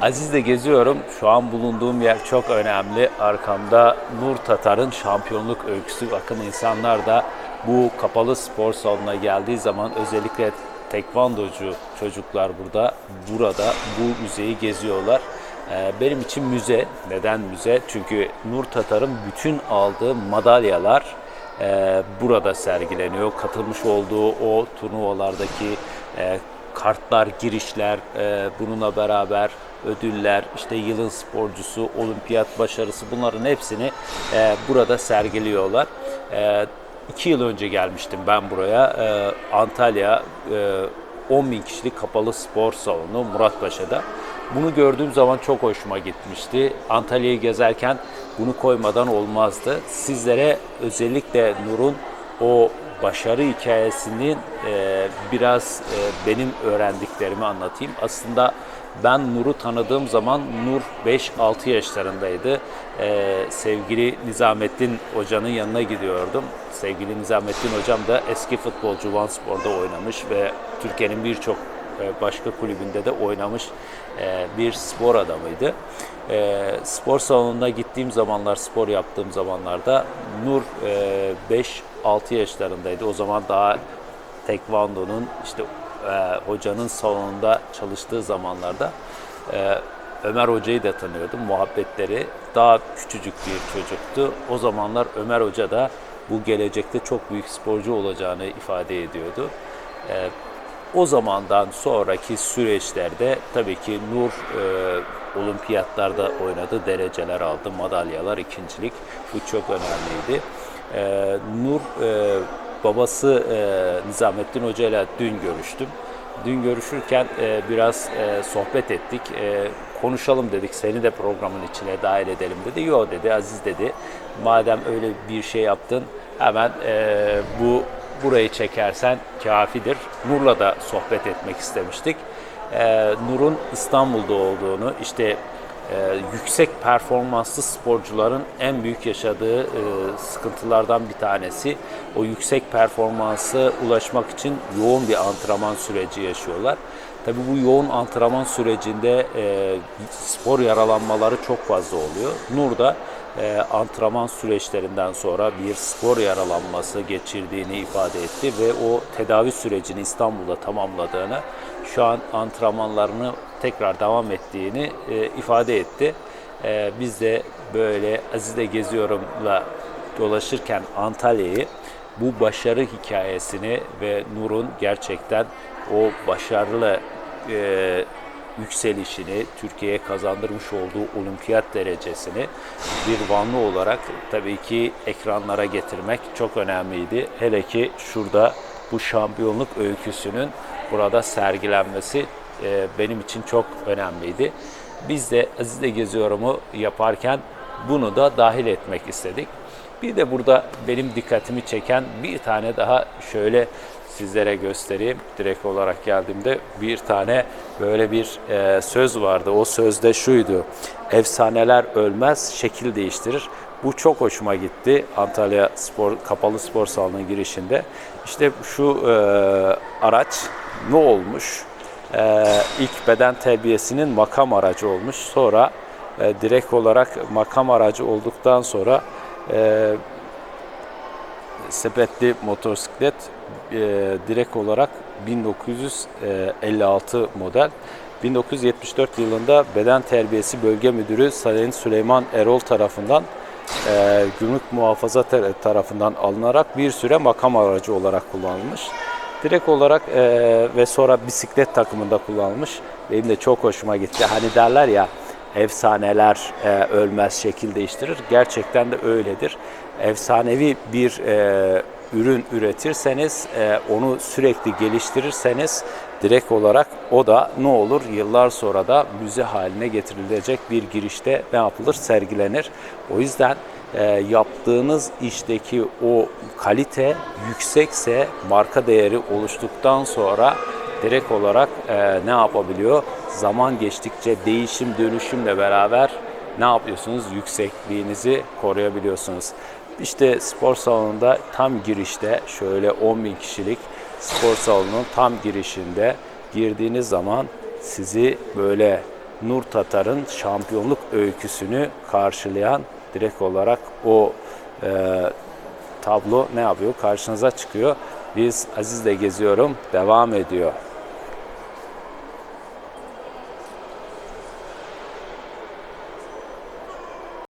Aziz'le geziyorum. Şu an bulunduğum yer çok önemli. Arkamda Nur Tatar'ın şampiyonluk öyküsü. Bakın insanlar da bu kapalı spor salonuna geldiği zaman özellikle tekvandocu çocuklar burada, burada bu müzeyi geziyorlar. Ee, Benim için müze. Neden müze? Çünkü Nur Tatar'ın bütün aldığı madalyalar e, burada sergileniyor. Katılmış olduğu o turnuvalardaki e, kartlar, girişler, e, bununla beraber ödüller, işte yılın sporcusu, olimpiyat başarısı bunların hepsini e, burada sergiliyorlar. E, iki yıl önce gelmiştim ben buraya. E, Antalya e, 10 bin kişilik kapalı spor salonu Muratpaşa'da. Bunu gördüğüm zaman çok hoşuma gitmişti. Antalya'yı gezerken bunu koymadan olmazdı. Sizlere özellikle Nur'un o başarı hikayesinin e, biraz e, benim öğrendiklerimi anlatayım. Aslında ben Nur'u tanıdığım zaman Nur 5-6 yaşlarındaydı. E, sevgili Nizamettin Hoca'nın yanına gidiyordum. Sevgili Nizamettin Hocam da eski futbolcu Van Spor'da oynamış ve Türkiye'nin birçok başka kulübünde de oynamış e, bir spor adamıydı. E, Spor salonuna gittiğim zamanlar, spor yaptığım zamanlarda Nur 5-6 yaşlarındaydı. O zaman daha tekvandonun işte hocanın salonunda çalıştığı zamanlarda Ömer Hoca'yı da tanıyordum. Muhabbetleri daha küçücük bir çocuktu. O zamanlar Ömer Hoca da bu gelecekte çok büyük sporcu olacağını ifade ediyordu. O zamandan sonraki süreçlerde tabii ki Nur e, olimpiyatlarda oynadı, dereceler aldı, madalyalar, ikincilik. Bu çok önemliydi. E, Nur e, babası e, Nizamettin Hoca ile dün görüştüm. Dün görüşürken e, biraz e, sohbet ettik. E, konuşalım dedik. Seni de programın içine dahil edelim dedi. Yok dedi. Aziz dedi. Madem öyle bir şey yaptın hemen e, bu burayı çekersen kafidir. Nur'la da sohbet etmek istemiştik. Ee, Nur'un İstanbul'da olduğunu, işte e, yüksek performanslı sporcuların en büyük yaşadığı e, sıkıntılardan bir tanesi. O yüksek performansa ulaşmak için yoğun bir antrenman süreci yaşıyorlar. Tabii bu yoğun antrenman sürecinde e, spor yaralanmaları çok fazla oluyor. Nur da e, antrenman süreçlerinden sonra bir spor yaralanması geçirdiğini ifade etti ve o tedavi sürecini İstanbul'da tamamladığını, şu an antrenmanlarını tekrar devam ettiğini e, ifade etti. E, biz de böyle Aziz'le geziyorumla dolaşırken Antalya'yı bu başarı hikayesini ve Nur'un gerçekten o başarılı e, yükselişini, Türkiye'ye kazandırmış olduğu olimpiyat derecesini bir Vanlı olarak tabii ki ekranlara getirmek çok önemliydi. Hele ki şurada bu şampiyonluk öyküsünün burada sergilenmesi e, benim için çok önemliydi. Biz de Aziz'le Geziyorum'u yaparken bunu da dahil etmek istedik. Bir de burada benim dikkatimi çeken bir tane daha şöyle sizlere göstereyim. Direkt olarak geldiğimde bir tane böyle bir e, söz vardı. O sözde şuydu. Efsaneler ölmez, şekil değiştirir. Bu çok hoşuma gitti Antalya Spor Kapalı Spor Salonu'nun girişinde. İşte şu e, araç ne olmuş? E, ilk beden terbiyesinin makam aracı olmuş. Sonra e, direkt olarak makam aracı olduktan sonra e, sepetli motosiklet e, direkt olarak 1956 model. 1974 yılında Beden Terbiyesi Bölge Müdürü Sayın Süleyman Erol tarafından e, gümrük muhafaza tarafından alınarak bir süre makam aracı olarak kullanılmış. Direkt olarak e, ve sonra bisiklet takımında kullanılmış. Benim de çok hoşuma gitti. Hani derler ya efsaneler e, ölmez şekil değiştirir. Gerçekten de öyledir. Efsanevi bir e, ürün üretirseniz, e, onu sürekli geliştirirseniz direkt olarak o da ne olur? Yıllar sonra da müze haline getirilecek bir girişte ne yapılır? Sergilenir. O yüzden e, yaptığınız işteki o kalite yüksekse marka değeri oluştuktan sonra direkt olarak e, ne yapabiliyor? Zaman geçtikçe değişim dönüşümle beraber ne yapıyorsunuz? Yüksekliğinizi koruyabiliyorsunuz. İşte spor salonunda tam girişte şöyle 10 bin kişilik spor salonunun tam girişinde girdiğiniz zaman sizi böyle Nur Tatar'ın şampiyonluk öyküsünü karşılayan direkt olarak o e, tablo ne yapıyor? Karşınıza çıkıyor. Biz Aziz'le geziyorum devam ediyor.